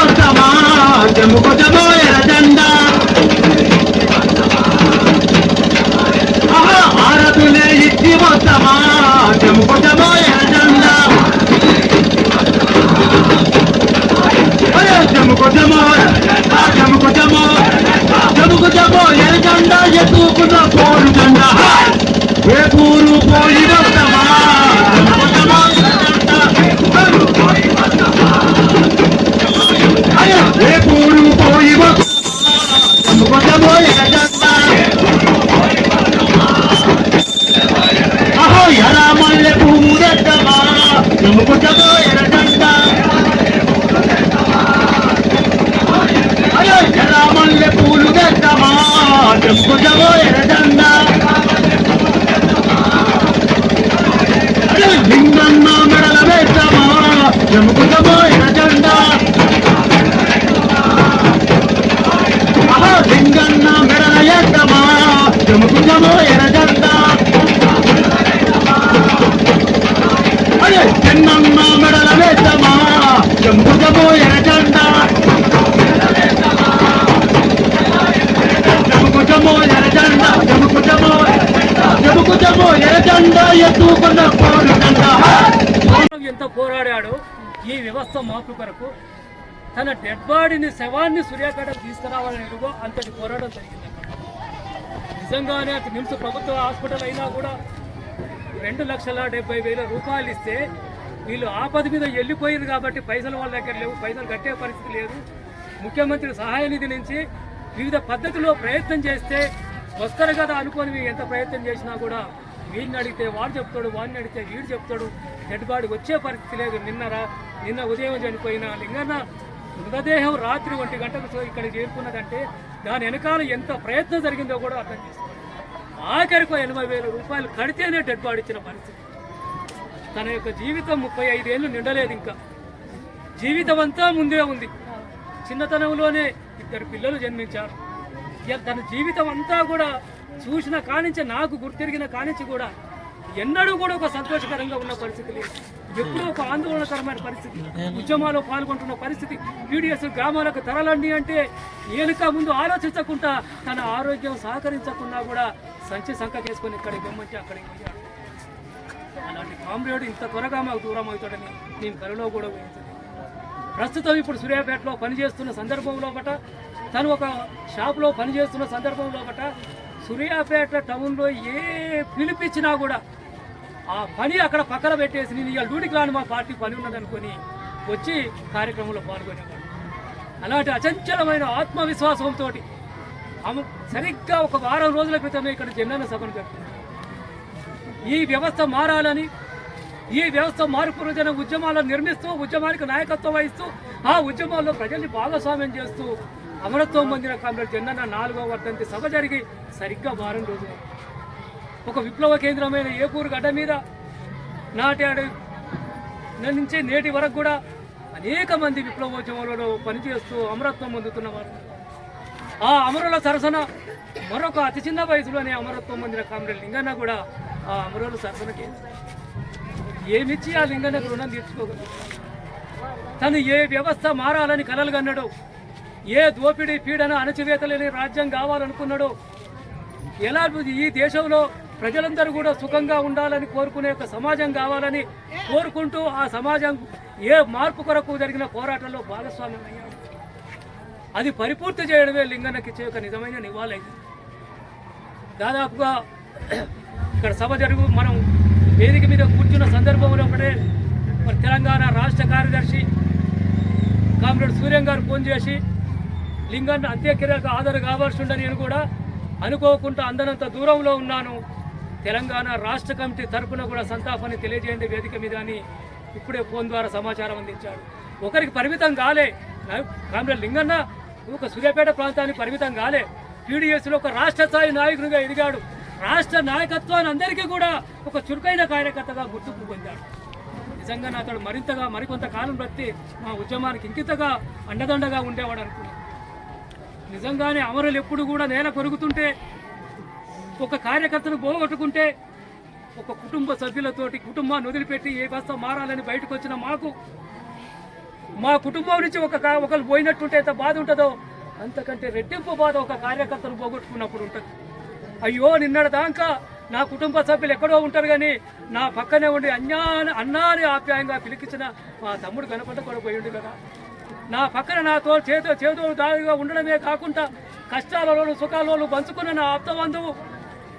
ఇచ్చి వస్తామా జముకుజమో ఎరజెండా ఆహా ఇచ్చి వస్తామా జముకుజమో ఎరజెండా అరే జముకుజమో ఎరజెండా జముకుజమో జముకుజమో ఎరజెండా ఎత్తుకున్న పోరు జెండా. ఏ పూరు పోయి జముకుజమో ఎరజెండా అరే చిన్నమ్మ మెడల వేద్దామా జంబుజమో ఎరజెండా ఎత్తుకున్న ఎంత పోరాడాడు. ఈ వ్యవస్థ మార్పు కొరకు తన డెడ్ బాడీని శవాన్ని సూర్యాపేటకు తీసుకురావాలని అంతటి పోరాటం జరిగింది. నిజంగానే అటు నిమ్స్ ప్రభుత్వ హాస్పిటల్ అయినా కూడా రెండు లక్షల డెబ్బై వేల రూపాయలు ఇస్తే వీళ్ళు ఆపద మీద వెళ్ళిపోయింది కాబట్టి పైసలు వాళ్ళ దగ్గర లేవు పైసలు కట్టే పరిస్థితి లేదు. ముఖ్యమంత్రి సహాయ నిధి నుంచి వివిధ పద్ధతిలో ప్రయత్నం చేస్తే వస్తారు కదా అనుకొని మీరు ఎంత ప్రయత్నం చేసినా కూడా వీడిని అడిగితే వాడు చెప్తాడు వాడిని అడిగితే వీడు చెప్తాడు. డెడ్ బాడీ వచ్చే పరిస్థితి లేదు. నిన్నరా నిన్న ఉదయం చనిపోయిన లింగన్న మృతదేహం రాత్రి ఒంటి గంటకు ఇక్కడ చేరుకున్నదంటే దాని వెనకాల ఎంత ప్రయత్నం జరిగిందో కూడా అర్థం చేసుకోవాలి. ఆఖరికి ఎనభై వేల రూపాయలు కడితేనే డెడ్ బాడీ ఇచ్చిన పరిస్థితి. తన యొక్క జీవితం ముప్పై ఐదేళ్ళు నిండలేదు ఇంకా. జీవితం అంతా ముందే ఉంది. చిన్నతనంలోనే ఇద్దరు పిల్లలు జన్మించారు. ఇక తన జీవితం అంతా కూడా చూసిన కానించి నాకు గుర్తిరిగిన కానించి కూడా ఎన్నడూ కూడా ఒక సంతోషకరంగా ఉన్న పరిస్థితి లేదు. ఎప్పుడూ ఒక ఆందోళనకరమైన పరిస్థితి. ఉద్యమాల్లో పాల్గొంటున్న పరిస్థితి. పీడిఎస్ గ్రామాలకు తరలండి అంటే ఏనుక ముందు ఆలోచించకుండా తన ఆరోగ్యం సహకరించకుండా కూడా సంచి సంకకేసుకొని ఇక్కడికి గమ్మంటే అక్కడికి పోయాడు అలాంటి కామ్రేడ్ ఇంత త్వరగా మాకు దూరం అవుతాడని నేను కలలో కూడా ఊహించలేదు. ప్రస్తుతం ఇప్పుడు సూర్యాపేటలో పనిచేస్తున్న సందర్భంలో బట తను ఒక షాప్లో పనిచేస్తున్న సందర్భంలో బట సూర్యాపేట టౌన్లో ఏ పిలిపించినా కూడా ఆ పని అక్కడ పక్కన పెట్టేసి నేను ఇవాళ డ్యూటీకి రాను మా పార్టీ పని ఉన్నదనుకొని వచ్చి కార్యక్రమంలో పాల్గొనేవాడు అలాంటి అచంచలమైన ఆత్మవిశ్వాసంతో ఆమె సరిగ్గా ఒక వారం రోజుల క్రితమే ఇక్కడ జనన సభను పెడుతుంది ఈ వ్యవస్థ మారాలని ఈ వ్యవస్థ మార్పు రోజున ఉద్యమాలను నిర్మిస్తూ ఉద్యమానికి నాయకత్వం వహిస్తూ ఆ ఉద్యమాల్లో ప్రజల్ని భాగస్వామ్యం చేస్తూ అమరత్వం పొందిన కామ్రేడ్ జెండన్న నాలుగో వర్ధంతి సభ జరిగి సరిగ్గా వారం రోజులు. ఒక విప్లవ కేంద్రమైన ఏపూరు గడ్డ మీద నాటి ఆడ నుంచి నేటి వరకు కూడా అనేక మంది విప్లవోద్యమంలో పనిచేస్తూ అమరత్వం పొందుతున్నవారు ఆ అమరుల సరసన మరొక అతి చిన్న వయసులోనే అమరత్వం పొందిన కామ్రేడ్ లింగన్న కూడా ఆ అమరుల సరసనకి. ఏమిచ్చి ఆ లింగన్నకు రుణం తీర్చుకోగలరు తను ఏ వ్యవస్థ మారాలని కలలు కన్నాడో ఏ దోపిడీ పీడన అణచివేత లేని రాజ్యం కావాలనుకున్నాడో ఎలా ఈ దేశంలో ప్రజలందరూ కూడా సుఖంగా ఉండాలని కోరుకునే ఒక సమాజం కావాలని కోరుకుంటూ ఆ సమాజం ఏ మార్పు కొరకు జరిగిన పోరాటంలో భాగస్వామ్యం అయ్యాడు అది పరిపూర్తి చేయడమే లింగన్నకి ఇచ్చే ఒక నిజమైన నివాళైంది దాదాపుగా ఇక్కడ సభ జరుగు మనం వేదిక మీద కూర్చున్న సందర్భంలో ఒకటే మరి తెలంగాణ రాష్ట్ర కార్యదర్శి కామ్రేడ్ సూర్యం గారు ఫోన్ చేసి లింగన్న అంత్యక్రియలకు హాజరు కావాల్సి ఉండని నేను కూడా అనుకోకుండా అందనంత దూరంలో ఉన్నాను. తెలంగాణ రాష్ట్ర కమిటీ తరపున కూడా సంతాపాన్ని తెలియజేయండి వేదిక మీద అని ఇప్పుడే ఫోన్ ద్వారా సమాచారం అందించాడు. ఒకరికి పరిమితం కాలే. నా- కామ్రేడ్ లింగన్న ఒక సూర్యాపేట ప్రాంతానికి పరిమితం కాలే. టీడీఎస్లో ఒక రాష్ట్ర స్థాయి నాయకునిగా ఎదిగాడు. రాష్ట్ర నాయకత్వాన్ని అందరికీ కూడా ఒక చురుకైన కార్యకర్తగా గుర్తింపు పొందాడు. నిజంగా అతడు మరింతగా మరికొంత కాలం బ్రతి మా ఉద్యమానికి ఇంకితగా అండదండగా ఉండేవాడు అనుకున్నాను. నిజంగానే అమరులు ఎప్పుడు కూడా నేల కొరుగుతుంటే ఒక కార్యకర్తను పోగొట్టుకుంటే ఒక కుటుంబ సభ్యులతోటి కుటుంబాన్ని వదిలిపెట్టి ఏ వ్యవస్థ మారాలని బయటకు వచ్చిన మాకు మా కుటుంబం నుంచి ఒక ఒకరు పోయినట్టుంటే ఎంత బాధ ఉంటుందో అంతకంటే రెట్టింపు బాధ ఒక కార్యకర్తను పోగొట్టుకున్నప్పుడు ఉంటుంది. అయ్యో నిన్నటి దాకా నా కుటుంబ సభ్యులు ఎక్కడో ఉంటారు కానీ నా పక్కనే ఉండి అన్యా అన్నాని ఆప్యాయంగా పిలిపించిన మా తమ్ముడు కనపడ కూడా పోయిండు కదా. నా పక్కన నాతో చేతో చేతులు దారిగా ఉండడమే కాకుండా కష్టాలలో సుఖాలలో పంచుకున్న నా ఆప్త బంధువు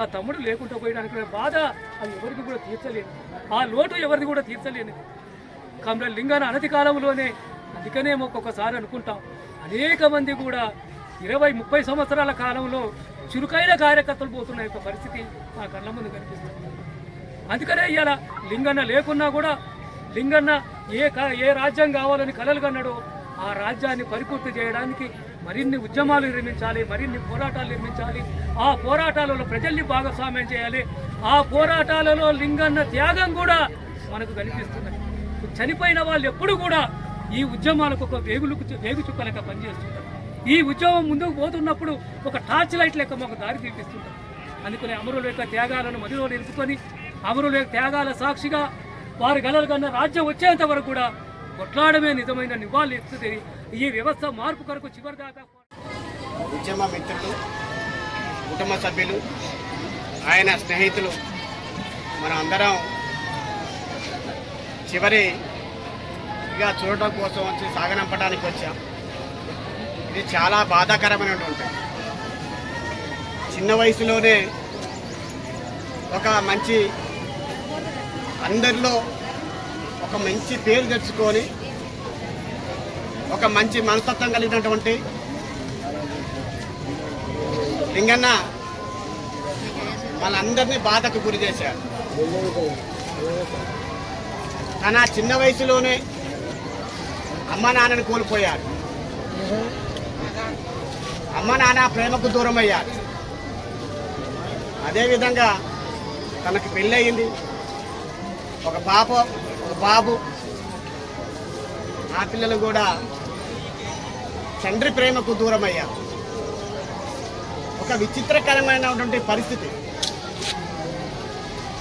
ఆ తమ్ముడు లేకుండా పోయడానికి బాధ అది ఎవరికి కూడా తీర్చలేను. ఆ లోటు ఎవరిది కూడా తీర్చలేను. కమల లింగాన అనతి కాలంలోనే అందుకనే ఒక్కొక్కసారి అనుకుంటాం. అనేక మంది కూడా ఇరవై ముప్పై సంవత్సరాల కాలంలో చురుకైన కార్యకర్తలు పోతున్న యొక్క పరిస్థితి మా కళ్ళ ముందు కనిపిస్తుంది. అందుకనే ఇవాళ లింగన్న లేకున్నా కూడా లింగన్న ఏ క- ఏ రాజ్యం కావాలని కలలు కన్నాడో ఆ రాజ్యాన్ని పరిపూర్తి చేయడానికి మరిన్ని ఉద్యమాలు నిర్మించాలి మరిన్ని పోరాటాలు నిర్మించాలి. ఆ పోరాటాలలో ప్రజల్ని భాగస్వామ్యం చేయాలి. ఆ పోరాటాలలో లింగన్న త్యాగం కూడా మనకు కనిపిస్తున్నది చనిపోయిన వాళ్ళు ఎప్పుడు కూడా ఈ ఉద్యమాలకు ఒక వేగులు వేగు చుక్కలక పనిచేస్తుంటారు. ఈ ఉద్యమం ముందుకు పోతున్నప్పుడు ఒక టార్చ్ లైట్ లెక్క మాకు దారి తీపిస్తుంటారు. అందుకనే అమరుల యొక్క త్యాగాలను మదిలో నిలుపుకొని అమరుల యొక్క త్యాగాల సాక్షిగా వారి గలలు కన్నా రాజ్యం వచ్చేంత వరకు కూడా కొట్లాడమే నిజమైన నివాళి ఇస్తుంది. ఈ వ్యవస్థ మార్పు కొరకు చివరిదాకా ఉద్యమ మిత్రులు కుటుంబ సభ్యులు ఆయన స్నేహితులు మనం అందరం చివరి చూడటం కోసం వచ్చి సాగనంపడానికి వచ్చాం. ఇది చాలా బాధాకరమైనటువంటి చిన్న వయసులోనే ఒక మంచి అందరిలో ఒక మంచి పేరు తెచ్చుకొని ఒక మంచి మనస్తత్వం కలిగినటువంటి లింగన్న మనందరినీ బాధకు గురి చేశారు. తన చిన్న వయసులోనే అమ్మ నాన్నని కోల్పోయాడు అమ్మ నాన్న ప్రేమకు దూరం అయ్యారు అదేవిధంగా తనకు పెళ్ళయింది. ఒక పాప ఒక బాబు. ఆ పిల్లలు కూడా తండ్రి ప్రేమకు దూరమయ్యా. ఒక విచిత్రకరమైనటువంటి పరిస్థితి.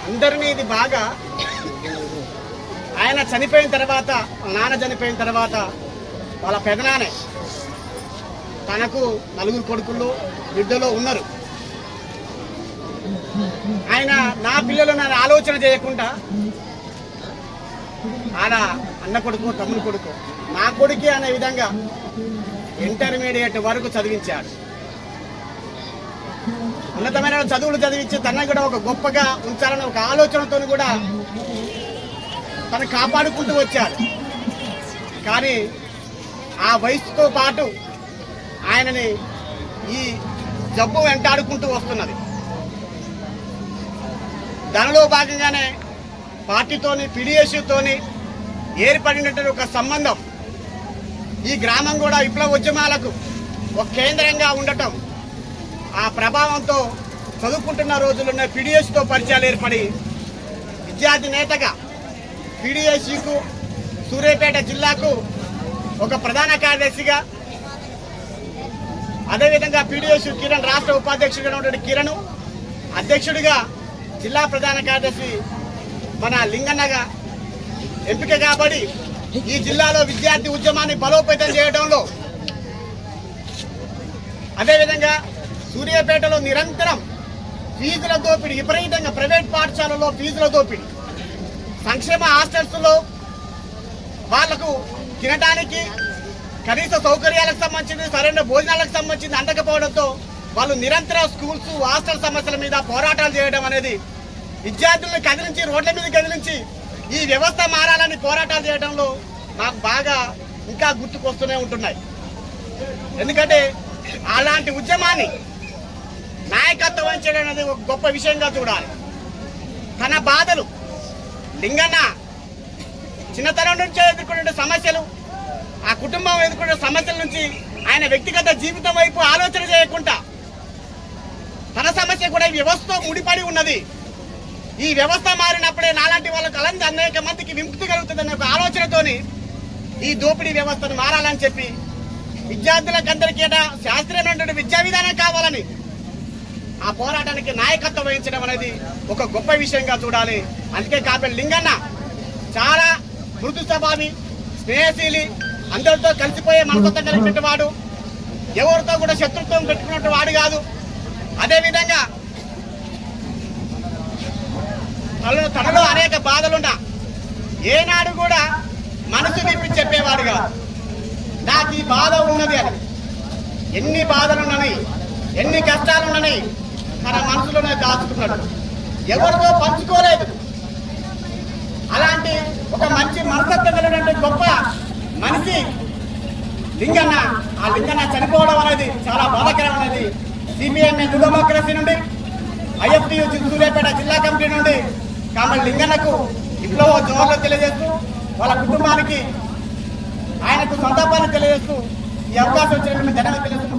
అందరినీ ఇది బాగా ఆయన చనిపోయిన తర్వాత నాన్న చనిపోయిన తర్వాత వాళ్ళ పెదనానే తనకు నలుగురు కొడుకులు బిడ్డలో ఉన్నారు. ఆయన నా పిల్లలు నన్ను ఆలోచన చేయకుండా ఆడ అన్న కొడుకు తమ్ముడు కొడుకు నా కొడుకే అనే విధంగా ఇంటర్మీడియట్ వరకు చదివించాడు ఉన్నతమైన చదువులు చదివించి తనని కూడా ఒక గొప్పగా ఉంచాలని ఒక ఆలోచనతో కూడా తను కాపాడుకుంటూ వచ్చాడు కానీ ఆ వయసుతో పాటు ఆయనని ఈ జబ్బు వెంటాడుకుంటూ వస్తున్నది. దానిలో భాగంగానే పార్టీతోని పిడిఎస్యుతోని ఏర్పడినటువంటి ఒక సంబంధం ఈ గ్రామం కూడా విప్లవ ఉద్యమాలకు ఒక కేంద్రంగా ఉండటం ఆ ప్రభావంతో చదువుకుంటున్న రోజులున్న పీడిఎస్తో పరిచయాలు ఏర్పడి విద్యార్థి నేతగా పీడిఎస్సికు సూర్యాపేట జిల్లాకు ఒక ప్రధాన కార్యదర్శిగా అదేవిధంగా పీడిఎస్ కిరణ్ రాష్ట్ర ఉపాధ్యక్షుడిగా ఉన్నటువంటి కిరణ్ అధ్యక్షుడిగా జిల్లా ప్రధాన కార్యదర్శి మన లింగన్నగా ఎంపిక కాబడి ఈ జిల్లాలో విద్యార్థి ఉద్యమాన్ని బలోపేతం చేయడంలో అదేవిధంగా సూర్యాపేటలో నిరంతరం ఫీజుల దోపిడీ విపరీతంగా ప్రైవేట్ పాఠశాలలో ఫీజుల దోపిడీ సంక్షేమ హాస్టల్స్లో వాళ్ళకు తినడానికి కనీస సౌకర్యాలకు సంబంధించింది సరైన భోజనాలకు సంబంధించి అందకపోవడంతో వాళ్ళు నిరంతర స్కూల్స్ హాస్టల్ సమస్యల మీద పోరాటాలు చేయడం అనేది విద్యార్థులను కదిలించి రోడ్ల మీద కదిలించి ఈ వ్యవస్థ మారాలని పోరాటాలు చేయడంలో నాకు బాగా ఇంకా గుర్తుకొస్తూనే ఉంటున్నాయి. ఎందుకంటే అలాంటి ఉద్యమాన్ని నాయకత్వం వహించడం అనేది ఒక గొప్ప విషయంగా చూడాలి. తన బాధలు లింగన్న చిన్నతనం నుంచే ఎదుర్కొనే సమస్యలు ఆ కుటుంబం ఎదుర్కొనే సమస్యల నుంచి ఆయన వ్యక్తిగత జీవితం వైపు ఆలోచన చేయకుండా తన సమస్య కూడా వ్యవస్థతో ముడిపడి ఉన్నది. ఈ వ్యవస్థ మారినప్పుడే నాలాంటి వాళ్ళకు అలాంటి అనేక మందికి విముక్తి కలుగుతుందనే ఒక ఆలోచనతోని ఈ దోపిడీ వ్యవస్థను మారాలని చెప్పి విద్యార్థులకు అందరికీ శాస్త్రీయమైనటువంటి విద్యా విధానం కావాలని ఆ పోరాటానికి నాయకత్వం వహించడం అనేది ఒక గొప్ప విషయంగా చూడాలి. అందుకే కాపే లింగన్న చాలా మృదు స్వభావి స్నేహశీలి అందరితో కలిసిపోయే మనసత్వం కలిగినటువంటి వాడు. ఎవరితో కూడా శత్రుత్వం పెట్టుకున్నట్టు వాడు కాదు. అదేవిధంగా తనలో తనలో అనేక బాధలున్నా ఏనాడు కూడా మనసు విప్పి చెప్పేవాడు కాదు. నాకు ఈ బాధ ఉన్నది అని. ఎన్ని బాధలున్నని ఎన్ని కష్టాలున్నని తన మనసులోనే దాచుకున్నాడు. ఎవరితో పంచుకోలేదు. అలాంటి ఒక మంచి మనసత్వం కలిగినటువంటి గొప్ప మనిషి లింగన్న ఆ లింగన్న చనిపోవడం అనేది చాలా బాధాకరమైనది. సిపిఎం డెమోక్రసీ నుండి ఐఎఫ్టీ సూర్యాపేట జిల్లా కమిటీ నుండి కామల్ లింగన్నకు విప్లవ జోర్లు తెలియజేస్తూ వాళ్ళ కుటుంబానికి ఆయనకు సంతాపాన్ని తెలియజేస్తూ ఈ అవకాశం వచ్చినటువంటి జనాలు తెలియజేస్తూ